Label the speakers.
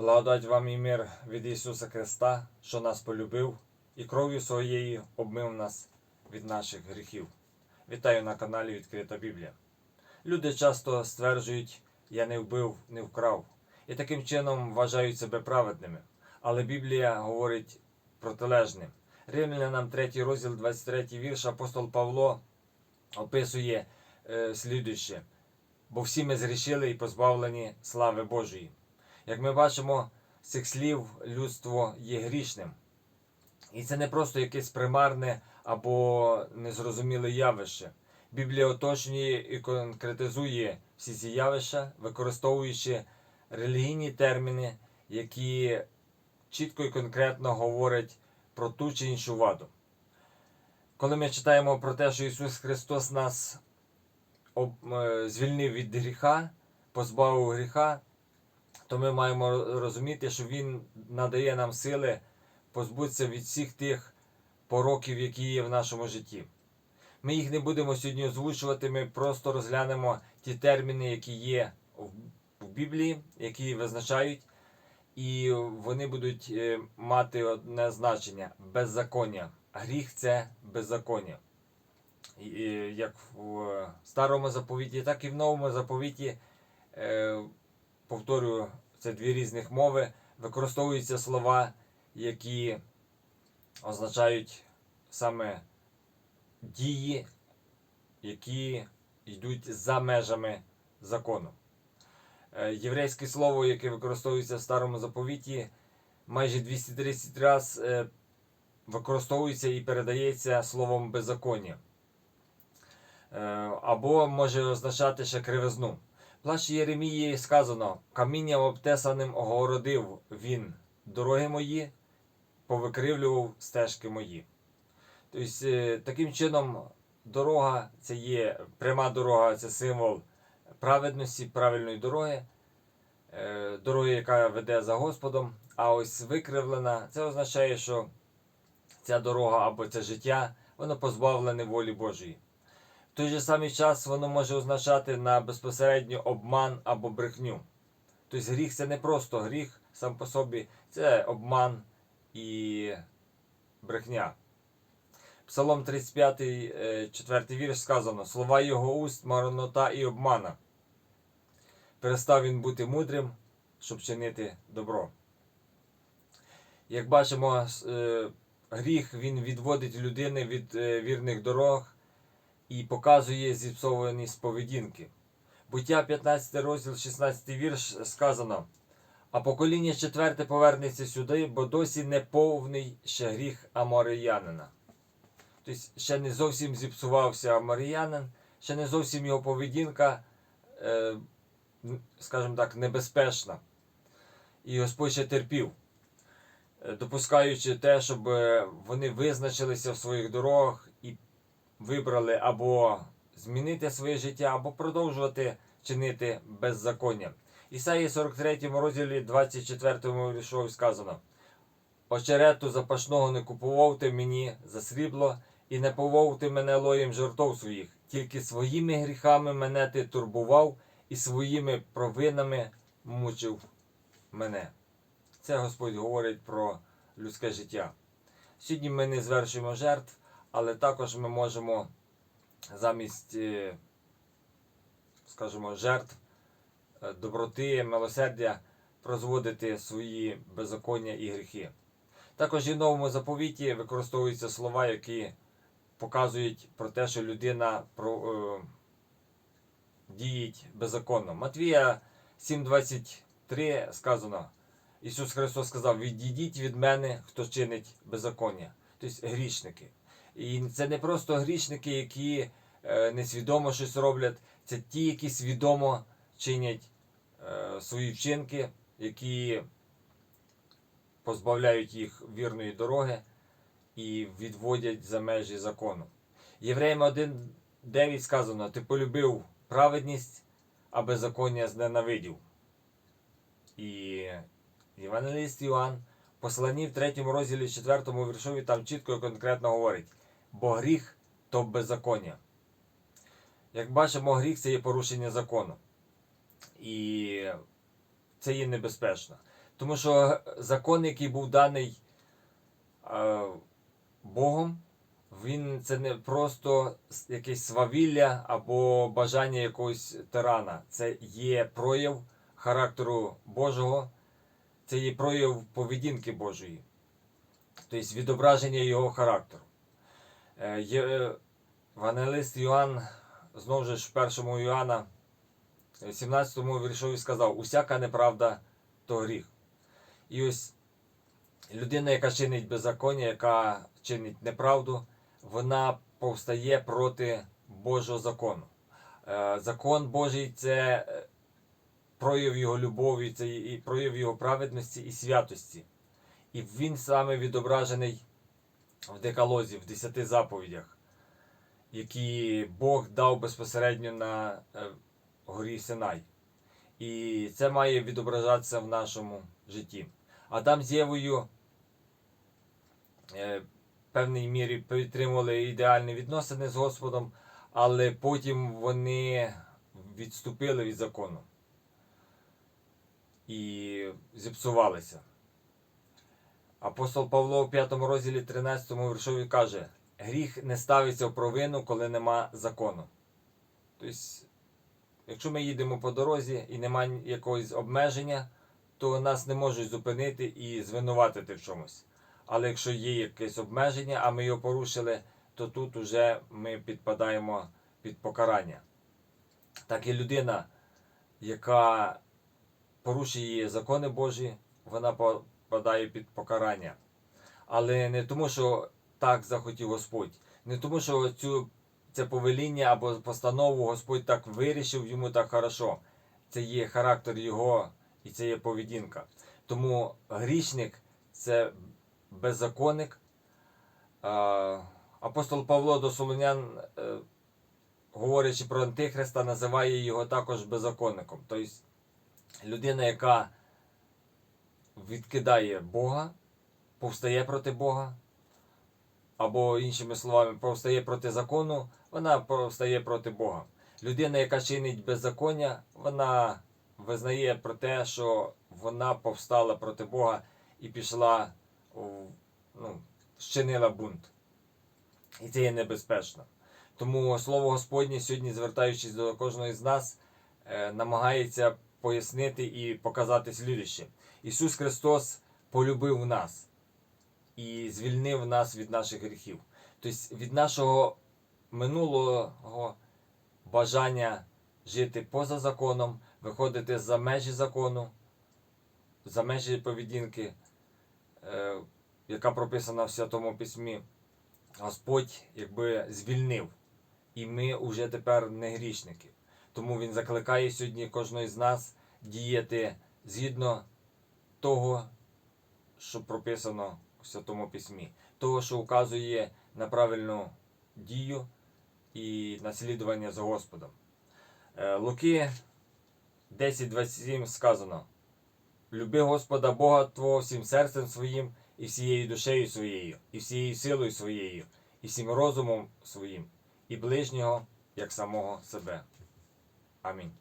Speaker 1: Благодать вам і мир від Ісуса Христа, що нас полюбив і кров'ю своєю обмив нас від наших гріхів. Вітаю на каналі Відкрита Біблія. Люди часто стверджують, я не вбив, не вкрав, і таким чином вважають себе праведними. Але Біблія говорить протилежне. Римлянам 3 розділ, 23 вірш, апостол Павло описує е, слідуще. Бо всі ми згрішили і позбавлені слави Божої. Як ми бачимо з цих слів, людство є грішним. І це не просто якесь примарне або незрозуміле явище. Біблія уточнює і конкретизує всі ці явища, використовуючи релігійні терміни, які чітко і конкретно говорять про ту чи іншу ваду. Коли ми читаємо про те, що Ісус Христос нас е, звільнив від гріха, позбавив гріха, то ми маємо розуміти, що Він надає нам сили позбутися від всіх тих пороків, які є в нашому житті. Ми їх не будемо сьогодні озвучувати, ми просто розглянемо ті терміни, які є в- Біблії, які визначають, і вони будуть е, мати одне значення беззаконня. Гріх це беззаконня. І як в старому заповіті, так і в новому заповіті, е, повторюю, це дві різних мови, використовуються слова, які означають саме дії, які йдуть за межами закону. Е, Єврейське слово, яке використовується в старому заповіті, майже 230 разів е, використовується і передається словом беззаконня. Е, Або може означати ще кривизну. В Єремії сказано: камінням обтесаним огородив він дороги мої, повикривлював стежки мої. Тобто, е, таким чином, дорога це є пряма дорога, це символ праведності, правильної дороги, е, дороги, яка веде за Господом. А ось викривлена, це означає, що ця дорога або це життя, воно позбавлене волі Божої. Той же самий час воно може означати на безпосередньо обман або брехню. Тобто гріх це не просто гріх сам по собі, це обман і брехня. Псалом 35, е, 4 вірш сказано: Слова його уст, марнота і обмана. Перестав він бути мудрим, щоб чинити добро. Як бачимо, е, гріх він відводить людини від е, вірних дорог і показує зіпсованість поведінки. Буття 15 розділ, 16 вірш сказано. А покоління четверте повернеться сюди, бо досі не повний ще гріх Аморіянина. Тобто ще не зовсім зіпсувався Аморіянин, ще не зовсім його поведінка, е, скажімо так, небезпечна. І Господь ще терпів, е, допускаючи те, щоб е, вони визначилися в своїх дорогах вибрали або змінити своє життя, або продовжувати чинити беззаконня. Ісаї 43 розділі 24 віршові сказано: Очерету запашного не купував ти мені за срібло, і не повов ти мене лоєм жертов своїх, тільки своїми гріхами мене ти турбував, і своїми провинами мучив мене. Це Господь говорить про людське життя. Сьогодні ми не звершуємо жертв, але також ми можемо замість, е, скажімо, жертв е, доброти, милосердя прозводити свої беззаконня і гріхи. Також і в новому заповіті використовуються слова, які показують про те, що людина про, е, діють беззаконно. Матвія 7,23 сказано. Ісус Христос сказав: Відійдіть від мене, хто чинить беззаконня, тобто грішники. І це не просто грішники, які е, несвідомо щось роблять, це ті, які свідомо чинять е, свої вчинки, які позбавляють їх вірної дороги і відводять за межі закону. Євреям 1.9 сказано: Ти полюбив праведність, а беззаконня зненавидів. І Євангеліст Іоанн в посланні в 3 розділі 4 віршові там чітко і конкретно говорить: бо гріх то беззаконня. Як бачимо, гріх це є порушення закону. І це є небезпечно. Тому що закон, який був даний е, Богом, він це не просто якесь свавілля або бажання якогось тирана. Це є прояв характеру Божого, це є прояв поведінки Божої, тобто відображення його характеру. Е, Є, Евангелист Йоанн, знову ж в першому Йоанна, е, 17 віршові сказав: усяка неправда то гріх. І ось людина, яка чинить беззаконня, яка чинить неправду, вона повстає проти Божого закону. Е, Закон Божий це е, прояв його любові, це і прояв його праведності і святості. І він саме відображений в декалозі, в десяти заповідях, які Бог дав безпосередньо на е, горі Синай. І це має відображатися в нашому житті. Адам з Євою е, в певній мірі підтримували ідеальні відносини з Господом, але потім вони відступили від закону і зіпсувалися. Апостол Павло в 5 розділі 13 віршові каже: гріх не ставиться в провину, коли нема закону. Тобто, якщо ми їдемо по дорозі і немає якогось обмеження, то нас не можуть зупинити і звинуватити в чомусь. Але якщо є якесь обмеження, а ми його порушили, то тут уже ми підпадаємо під покарання. Так і людина, яка порушує закони Божі, вона попадає під покарання. Але не тому, що так захотів Господь, не тому, що цю, це повеління або постанову Господь так вирішив, йому так хорошо. Це є характер його і це є поведінка. Тому грішник це беззаконник. Апостол Павло до Солонян, е, говорячи про Антихриста, називає його також беззаконником. Тобто людина, яка відкидає Бога, повстає проти Бога, або, іншими словами, повстає проти закону, вона повстає проти Бога. Людина, яка чинить беззаконня, вона визнає про те, що вона повстала проти Бога і пішла, ну, щинила бунт. І це є небезпечно. Тому Слово Господнє сьогодні, звертаючись до кожного з нас, е, намагається пояснити і показати слідуще. Ісус Христос полюбив нас і звільнив нас від наших гріхів. Тобто від нашого минулого бажання жити поза законом, виходити за межі закону, за межі поведінки, е, яка прописана в Святому Письмі, Господь якби звільнив. І ми вже тепер не грішники. Тому Він закликає сьогодні кожного з нас діяти згідно того, що прописано в Святому Письмі, того, що вказує на правильну дію і наслідування за Господом. Е, Луки 10.27 сказано: Люби Господа Бога Твого всім серцем своїм, і всією душею своєю, і всією силою своєю, і всім розумом своїм, і ближнього як самого себе. Amém.